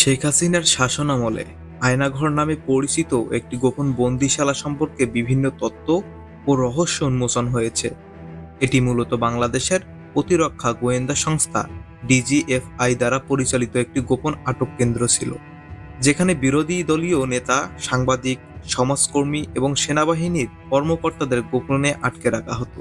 শেখ হাসিনার শাসনামলে আয়নাঘর নামে পরিচিত একটি গোপন বন্দিশালা সম্পর্কে বিভিন্ন তত্ত্ব ও রহস্য উন্মোচন হয়েছে। এটি মূলত বাংলাদেশের প্রতিরক্ষা গোয়েন্দা সংস্থা ডিজিএফআই দ্বারা পরিচালিত একটি গোপন আটক কেন্দ্র ছিল, যেখানে বিরোধী দলীয় নেতা, সাংবাদিক, সমাজকর্মী এবং সেনাবাহিনীর কর্মকর্তাদের গোপনে আটকে রাখা হতো।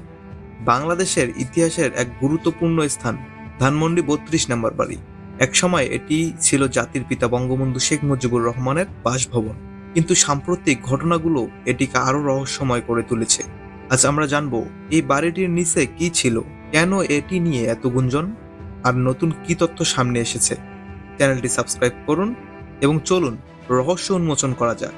বাংলাদেশের ইতিহাসের এক গুরুত্বপূর্ণ স্থান ধানমন্ডি বত্রিশ নম্বর বাড়ি। একসময় এটি ছিল জাতির পিতা বঙ্গবন্ধু শেখ মুজিবুর রহমানের বাসভবন। কিন্তু সাম্প্রতিক ঘটনাগুলো এটিকে আরও রহস্যময় করে তুলেছে। আজ আমরা জানব, এই বাড়িটির নিচে কি ছিল? কেন এটি নিয়ে এত গুঞ্জন? আর নতুন কি তথ্য সামনে এসেছে? চ্যানেলটি সাবস্ক্রাইব করুন এবং চলুন রহস্য উন্মোচন করা যাক।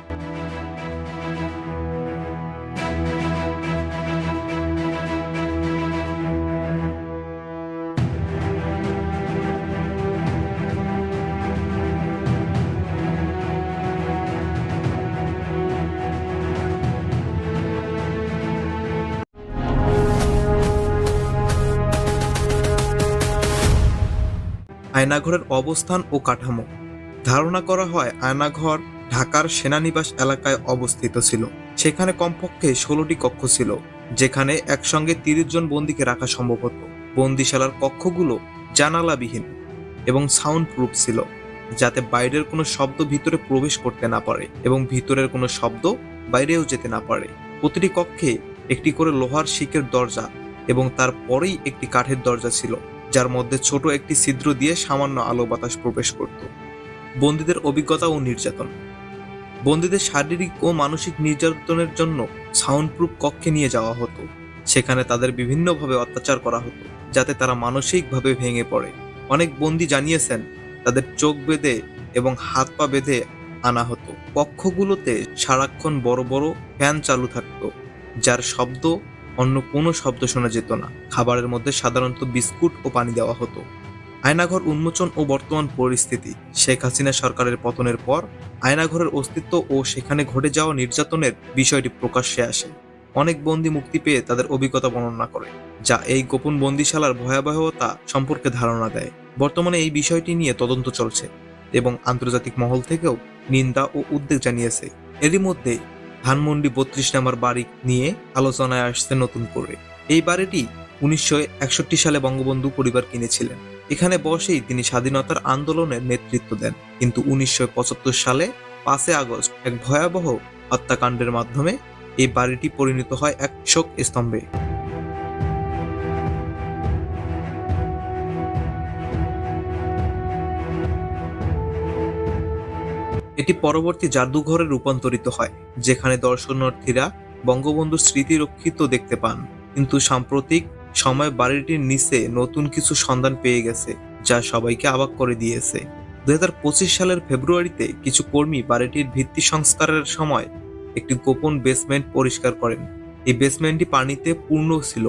আয়নাঘরের অবস্থান ও কাঠামো। ধারণা করা হয় আয়নাঘর ঢাকার সেনানিবাস এলাকায় অবস্থিত ছিল। সেখানে কমপক্ষে ষোলোটি কক্ষ ছিল, যেখানে একসঙ্গে তিরিশ জন বন্দীকে রাখা সম্ভব হতো। বন্দিশালার কক্ষগুলো জানালাবিহীন এবং সাউন্ড প্রুফ ছিল, যাতে বাইরের কোনো শব্দ ভিতরে প্রবেশ করতে না পারে এবং ভিতরের কোনো শব্দ বাইরেও যেতে না পারে। প্রতিটি কক্ষে একটি করে লোহার শিকের দরজা এবং তারপরেই একটি কাঠের দরজা ছিল। যার মধ্যে ছোট একটি ছিদ্র দিয়ে সামান্য আলো বাতাস প্রবেশ করত। বন্দীদের অভিজ্ঞতা ও নির্যাতন। বন্দীদের শারীরিক ও মানসিক নির্যাতনের জন্য সাউন্ড প্রুফ কক্ষে নিয়ে যাওয়া হতো। সেখানে তাদের বিভিন্নভাবে অত্যাচার করা হতো, যাতে তারা মানসিকভাবে ভেঙে পড়ে। অনেক বন্দী জানিয়েছেন, তাদের চোখ বেঁধে এবং হাত পা বেঁধে আনা হতো। কক্ষগুলোতে সারাক্ষণ বড় বড় ফ্যান চালু থাকতো, যার শব্দ অন্য কোনো শব্দ শোনা যেত না। খাবারের মধ্যে সাধারণত বিস্কুট ও পানি দেওয়া হতো। আয়নাঘর উন্মোচন ও বর্তমান পরিস্থিতি। শেখ হাসিনা সরকারের পতনের পর আয়নাঘরের অস্তিত্ব ও সেখানে ঘটে যাওয়া নির্যাতনের বিষয়টি প্রকাশ্যে আসে। অনেক বন্দি মুক্তি পেয়ে তাদের অভিজ্ঞতা বর্ণনা করে, যা এই গোপন বন্দিশালার ভয়াবহতা সম্পর্কে ধারণা দেয়। বর্তমানে এই বিষয়টি নিয়ে তদন্ত চলছে এবং আন্তর্জাতিক মহল থেকেও নিন্দা ও উদ্বেগ জানিয়েছে। এরই মধ্যে ধানমন্ডি বত্রিশ নামার বাড়ি নিয়ে আলোচনায় আসছে নতুন করে। এই বাড়িটি উনিশশো একষট্টি সালে বঙ্গবন্ধু পরিবার কিনেছিলেন। এখানে বসেই তিনি স্বাধীনতার আন্দোলনের নেতৃত্ব দেন। কিন্তু উনিশশো পঁচাত্তর সালে পাঁচে আগস্ট এক ভয়াবহ হত্যাকাণ্ডের মাধ্যমে এই বাড়িটি পরিণত হয় এক শোক স্তম্ভে। এটি পরবর্তী জাদুঘরে রূপান্তরিত হয়, যেখানে দর্শনার্থীরা বঙ্গবন্ধুর স্মৃতি রক্ষিত দেখতে পান। কিন্তু সাম্প্রতিক সময় বাড়িটির নিচে নতুন কিছু সন্ধান পেয়ে গেছে, যা সবাইকে অবাক করে দিয়েছে। দু হাজার পঁচিশ সালের ফেব্রুয়ারিতে কিছু কর্মী বাড়িটির ভিত্তি সংস্কারের সময় একটি গোপন বেসমেন্ট পরিষ্কার করেন। এই বেসমেন্টটি পানিতে পূর্ণ ছিল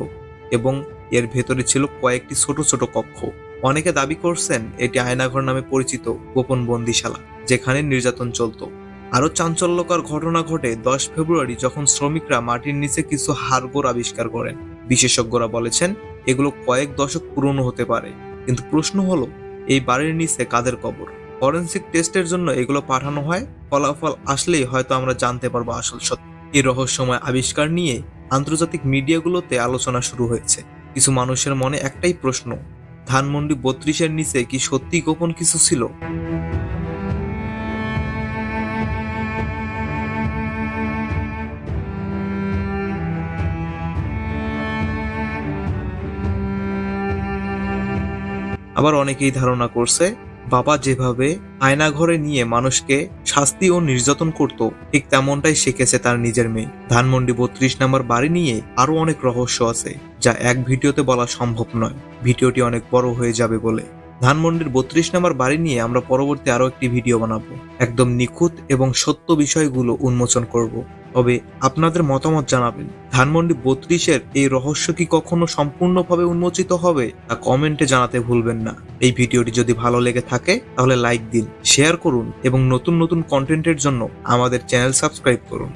এবং এর ভেতরে ছিল কয়েকটি ছোট ছোট কক্ষ। অনেকে দাবি করছেন এটি আয়নাঘর নামে পরিচিত গোপন বন্দিশালা, যেখানে নির্যাতন চলতো। আরও চাঞ্চল্যকর ঘটনা ঘটে দশ ফেব্রুয়ারি যখন শ্রমিকরা মাটির নিচে কিছু হাড়গোড় আবিষ্কার করেন। বিশেষজ্ঞরা বলেছেন, এগুলো কয়েক দশক পুরনো হতে পারে। কিন্তু প্রশ্ন হলো, এই বাড়ির নিচে কাদের কবর? ফরেন্সিক টেস্টের জন্য এগুলো পাঠানো হয়? ফলাফল আসলেই হয়তো আমরা জানতে পারব আসল সত্য। এই রহস্যময় আবিষ্কার নিয়ে আন্তর্জাতিক মিডিয়াগুলোতে আলোচনা শুরু হয়েছে। কিছু মানুষের মনে একটাই প্রশ্ন ধানমন্ডি বত্রিশের নিচে কি সত্যি গোপন কিছু ছিল? আবার অনেকেই ধারণা করছে বাবা যেভাবে আয়নাঘরে নিয়ে মানুষকে শাস্তি ও নির্যাতন করত, ঠিক তেমনটাই শিখেছে তার নিজের মেয়ে। ধানমন্ডি বত্রিশ নাম্বার বাড়ি নিয়ে আরও অনেক রহস্য আছে, যা এক ভিডিওতে বলা সম্ভব নয়। ভিডিওটি অনেক বড় হয়ে যাবে বলে। ধানমন্ডির বত্রিশ নাম্বার বাড়ি নিয়ে আমরা পরবর্তী আরও একটি ভিডিও বানাবো। একদম নিখুঁত এবং সত্য বিষয়গুলো উন্মোচন করব। তবে আপনাদের মতামত জানাবেন। ধানমন্ডি বত্রিশের এই রহস্য কি কখনো সম্পূর্ণভাবে উন্মোচিত হবে, তা কমেন্টে জানাতে ভুলবেন না। এই ভিডিওটি যদি ভালো লেগে থাকে, তাহলে লাইক দিন, শেয়ার করুন এবং নতুন নতুন কন্টেন্টের জন্য আমাদের চ্যানেল সাবস্ক্রাইব করুন।